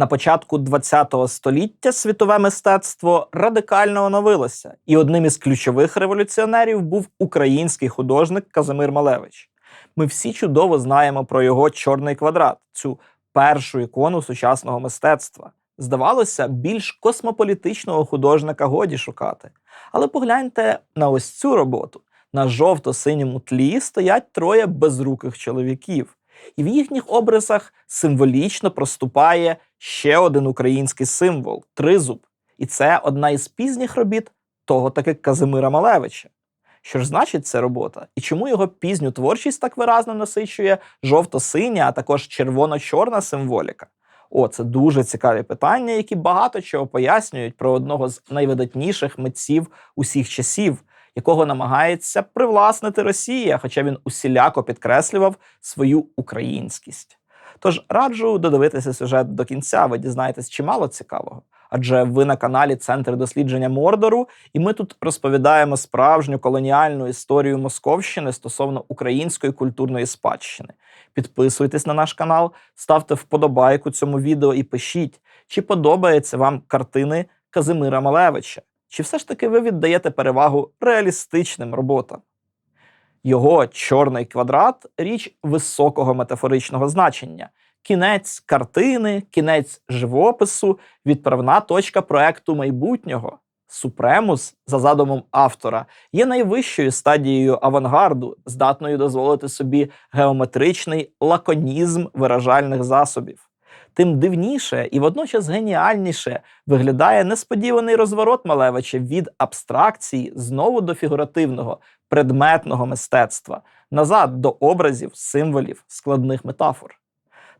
На початку ХХ століття світове мистецтво радикально оновилося, і одним із ключових революціонерів був український художник Казимир Малевич. Ми всі чудово знаємо про його чорний квадрат, цю першу ікону сучасного мистецтва. Здавалося, більш космополітичного художника годі шукати. Але погляньте на ось цю роботу. На жовто-синьому тлі стоять троє безруких чоловіків, і в їхніх образах символічно проступає ще один український символ тризуб. І це одна із пізніх робіт того таки Казимира Малевича. Що ж значить ця робота? І чому його пізню творчість так виразно насичує жовто-синя, а також червоно-чорна символіка? О, це дуже цікаві питання, які багато чого пояснюють про одного з найвидатніших митців усіх часів, якого намагається привласнити Росія, хоча він усіляко підкреслював свою українськість. Тож раджу додивитися сюжет до кінця, ви дізнаєтесь чимало цікавого. Адже ви на каналі Центр дослідження Мордору, і ми тут розповідаємо справжню колоніальну історію Московщини стосовно української культурної спадщини. Підписуйтесь на наш канал, ставте вподобайку цьому відео і пишіть, чи подобаються вам картини Казимира Малевича, чи все ж таки ви віддаєте перевагу реалістичним роботам. Його чорний квадрат річ високого метафоричного значення. Кінець картини, кінець живопису, відправна точка проекту майбутнього. Супремус, за задумом автора, є найвищою стадією авангарду, здатною дозволити собі геометричний лаконізм виражальних засобів. Тим дивніше і водночас геніальніше виглядає несподіваний розворот Малевича від абстракції знову до фігуративного, предметного мистецтва, назад до образів, символів, складних метафор.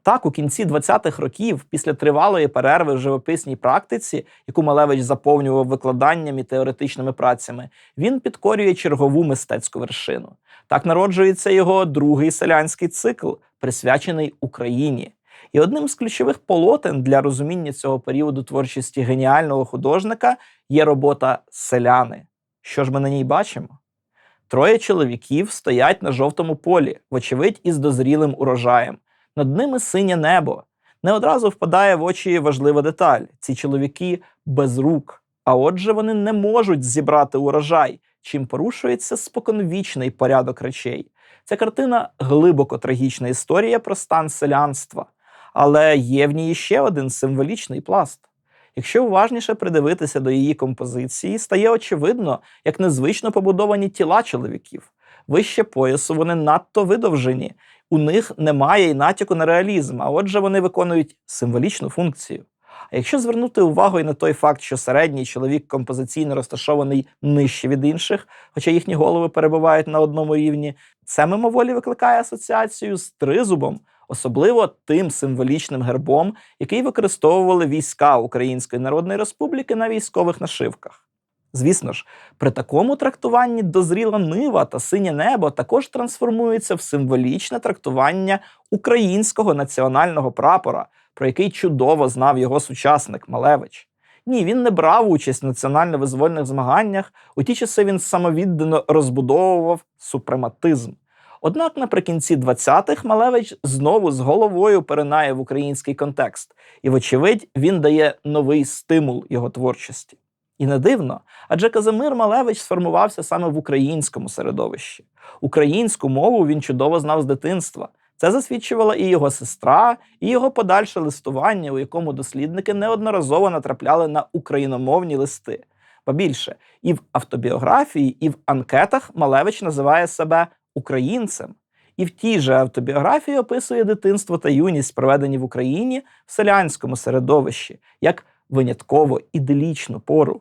Так, у кінці 20-х років, після тривалої перерви в живописній практиці, яку Малевич заповнював викладанням і теоретичними працями, він підкорює чергову мистецьку вершину. Так народжується його другий селянський цикл, присвячений Україні. І одним з ключових полотен для розуміння цього періоду творчості геніального художника є робота Селяни. Що ж ми на ній бачимо? Троє чоловіків стоять на жовтому полі, вочевидь, із дозрілим урожаєм. Над ними синє небо. Не одразу впадає в очі важлива деталь: ці чоловіки без рук. А отже, вони не можуть зібрати урожай, чим порушується споконвічний порядок речей. Ця картина глибоко трагічна історія про стан селянства, але є в ній ще один символічний пласт. Якщо уважніше придивитися до її композиції, стає очевидно, як незвично побудовані тіла чоловіків. Вище поясу вони надто видовжені, у них немає і натяку на реалізм, а отже, вони виконують символічну функцію. А якщо звернути увагу і на той факт, що середній чоловік композиційно розташований нижче від інших, хоча їхні голови перебувають на одному рівні, це мимоволі викликає асоціацію з тризубом, особливо тим символічним гербом, який використовували війська Української Народної Республіки на військових нашивках. Звісно ж, при такому трактуванні дозріла нива та синє небо також трансформується в символічне трактування українського національного прапора, про який чудово знав його сучасник Малевич. Ні, він не брав участь в національно-визвольних змаганнях. У ті часи він самовіддано розбудовував супрематизм. Однак наприкінці 20-х Малевич знову з головою перенає в український контекст, і, вочевидь, він дає новий стимул його творчості. І не дивно, адже Казимир Малевич сформувався саме в українському середовищі. Українську мову він чудово знав з дитинства. Це засвідчувала і його сестра, і його подальше листування, у якому дослідники неодноразово натрапляли на україномовні листи. Ба більше, і в автобіографії, і в анкетах Малевич називає себе українцем. І в тій же автобіографії описує дитинство та юність, проведені в Україні в селянському середовищі, як винятково іделічну пору.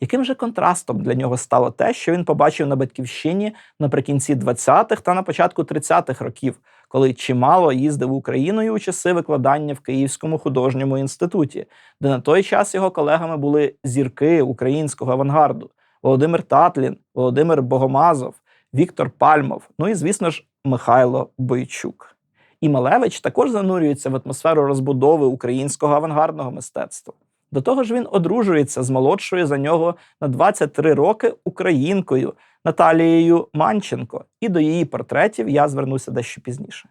Яким же контрастом для нього стало те, що він побачив на батьківщині наприкінці 20-х та на початку 30-х років, коли чимало їздив Україною у часи викладання в Київському художньому інституті, де на той час його колегами були зірки українського авангарду: Володимир Татлін, Володимир Богомазов, Віктор Пальмов, ну і, звісно ж, Михайло Бойчук. І Малевич також занурюється в атмосферу розбудови українського авангардного мистецтва. До того ж, він одружується з молодшою за нього на 23 роки українкою Наталією Манченко, і до її портретів я звернуся дещо пізніше.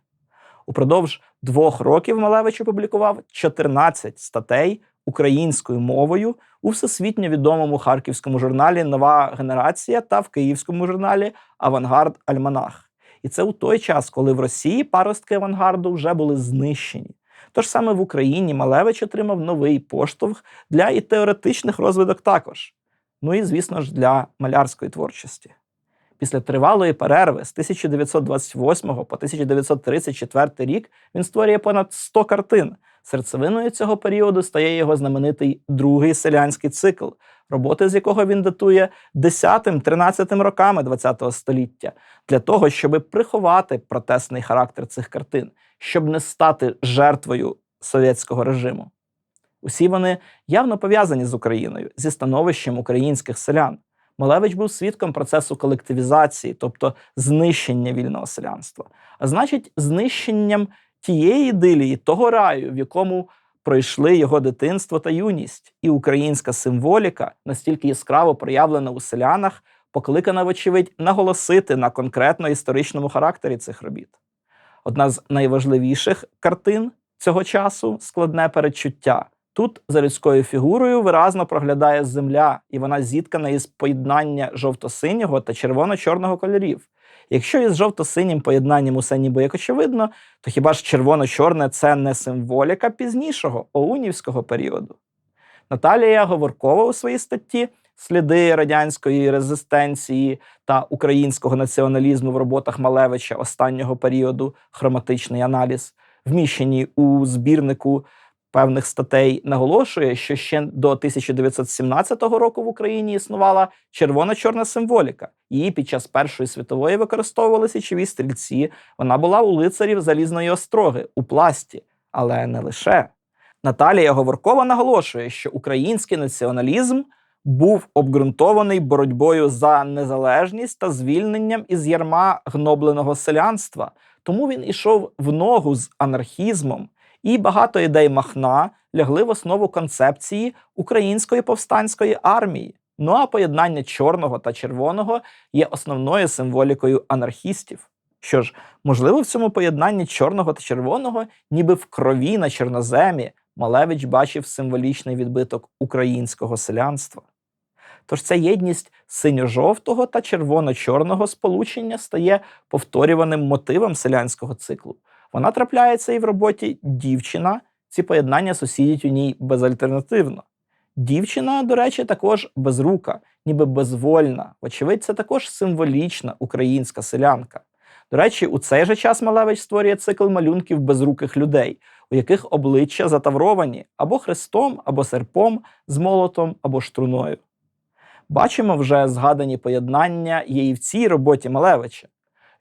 Упродовж двох років Малевич опублікував 14 статей українською мовою у всесвітньо відомому харківському журналі Нова генерація та в київському журналі Авангард Альманах. І це у той час, коли в Росії паростки авангарду вже були знищені. Тож саме в Україні Малевич отримав новий поштовх для і теоретичних розвиток також. Ну і, звісно ж, для малярської творчості. Після тривалої перерви з 1928 по 1934 рік він створює понад 100 картин. Серцевиною цього періоду стає його знаменитий другий селянський цикл, роботи з якого він датує 10-13 роками ХХ століття, для того, щоб приховати протестний характер цих картин, щоб не стати жертвою совєтського режиму. Усі вони явно пов'язані з Україною, зі становищем українських селян. Малевич був свідком процесу колективізації, тобто знищення вільного селянства, а значить, знищенням тієї ідилії, того раю, в якому пройшли його дитинство та юність, і українська символіка настільки яскраво проявлена у селянах, покликана, вочевидь, наголосити на конкретно історичному характері цих робіт. Одна з найважливіших картин цього часу складне передчуття. Тут за людською фігурою виразно проглядає земля, і вона зіткана із поєднання жовто-синього та червоно-чорного кольорів. Якщо із жовто-синім поєднанням усе ніби як очевидно, то хіба ж червоно-чорне це не символіка пізнішого оунівського періоду? Наталія Говоркова у своїй статті Сліди радянської резистенції та українського націоналізму в роботах Малевича останнього періоду хроматичний аналіз, вміщені у збірнику певних статей наголошує, що ще до 1917 року в Україні існувала червоно-чорна символіка. Її під час Першої світової використовували січові стрільці. Вона була у лицарів залізної остроги у пласті, але не лише. Наталія Говоркова наголошує, що український націоналізм був обґрунтований боротьбою за незалежність та звільненням із ярма гнобленого селянства. Тому він ішов в ногу з анархізмом, і багато ідей Махна лягли в основу концепції української повстанської армії. Ну а поєднання чорного та червоного є основною символікою анархістів. Що ж, можливо, в цьому поєднанні чорного та червоного, ніби в крові на чорноземі, Малевич бачив символічний відбиток українського селянства. Тож ця єдність синьо-жовтого та червоно-чорного сполучення стає повторюваним мотивом селянського циклу. Вона трапляється і в роботі дівчина. Ці поєднання сусідять у ній безальтернативно. Дівчина, до речі, також безрука, ніби безвольна. Вочевидь, це також символічна українська селянка. До речі, у цей же час Малевич створює цикл малюнків безруких людей, у яких обличчя затавровані або хрестом, або серпом, з молотом, або штруною. Бачимо вже згадані поєднання є в цій роботі Малевича.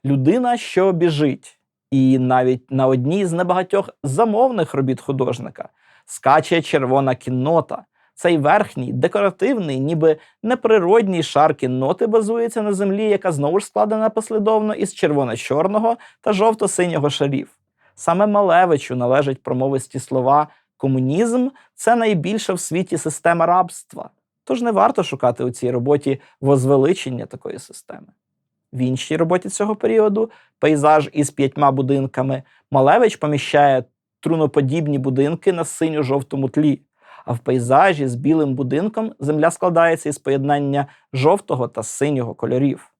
Людина, що біжить, і навіть на одній з небагатьох замовних робіт художника скаче червона кіннота. Цей верхній, декоративний, ніби неприродній шар кінноти базується на землі, яка знову ж складена послідовно із червоно-чорного та жовто-синього шарів. Саме Малевичу належать промовисті слова комунізм це найбільша в світі система рабства. Тож не варто шукати у цій роботі возвеличення такої системи. В іншій роботі цього періоду пейзаж із п'ятьма будинками Малевич поміщає труноподібні будинки на синьо-жовтому тлі. А в пейзажі з білим будинком земля складається із поєднання жовтого та синього кольорів.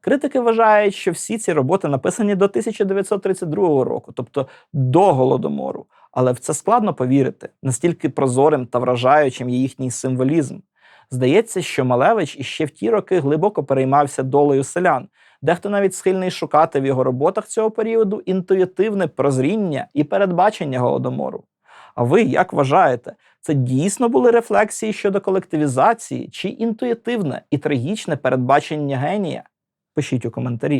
Критики вважають, що всі ці роботи написані до 1932 року, тобто до голодомору. Але в це складно повірити, настільки прозорим та вражаючим є їхній символізм. Здається, що Малевич іще в ті роки глибоко переймався долею селян. Дехто навіть схильний шукати в його роботах цього періоду інтуїтивне прозріння і передбачення голодомору. А ви як вважаєте, це дійсно були рефлексії щодо колективізації чи інтуїтивне і трагічне передбачення генія? Пишіть у коментарі.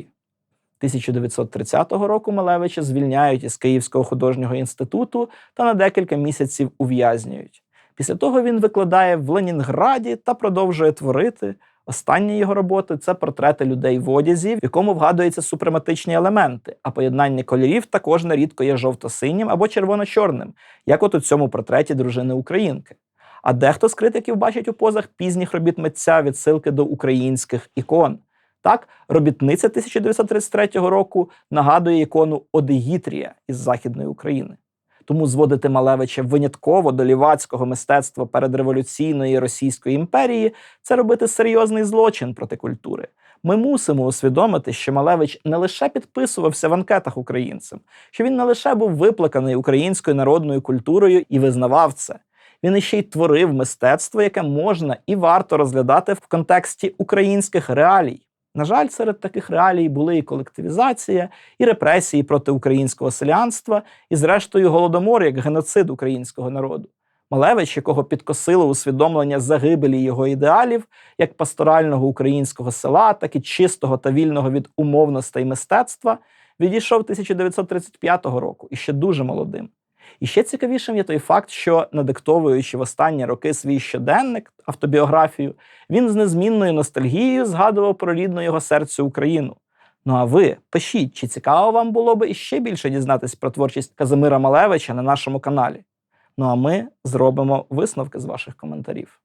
1930 року Малевича звільняють із Київського художнього інституту та на декілька місяців ув'язнюють. Після того він викладає в Ленінграді та продовжує творити. Останні його роботи це портрети людей в одязі, в якому вгадуються супрематичні елементи, а поєднання кольорів також нерідко є жовто-синім або червоно-чорним, як от у цьому портреті дружини Українки. А дехто з критиків бачить у позах пізніх робіт митця відсилки до українських ікон. Так, робітниця 1933 року нагадує ікону Одегітрія із Західної України. Тому зводити Малевича винятково до лівацького мистецтва передреволюційної Російської імперії це робити серйозний злочин проти культури. Ми мусимо усвідомити, що Малевич не лише підписувався в анкетах українцям, що він не лише був виплаканий українською народною культурою і визнавав це. Він іще й творив мистецтво, яке можна і варто розглядати в контексті українських реалій. На жаль, серед таких реалій були і колективізація, і репресії проти українського селянства, і, зрештою, голодомор як геноцид українського народу. Малевич, якого підкосило усвідомлення загибелі його ідеалів, як пасторального українського села, так і чистого та вільного від умовностей мистецтва, відійшов 1935 року і ще дуже молодим. І ще цікавішим є той факт, що, надиктовуючи в останні роки свій щоденник, автобіографію, він з незмінною ностальгією згадував про рідну його серцю Україну. Ну а ви пишіть, чи цікаво вам було би іще більше дізнатись про творчість Казимира Малевича на нашому каналі. Ну а ми зробимо висновки з ваших коментарів.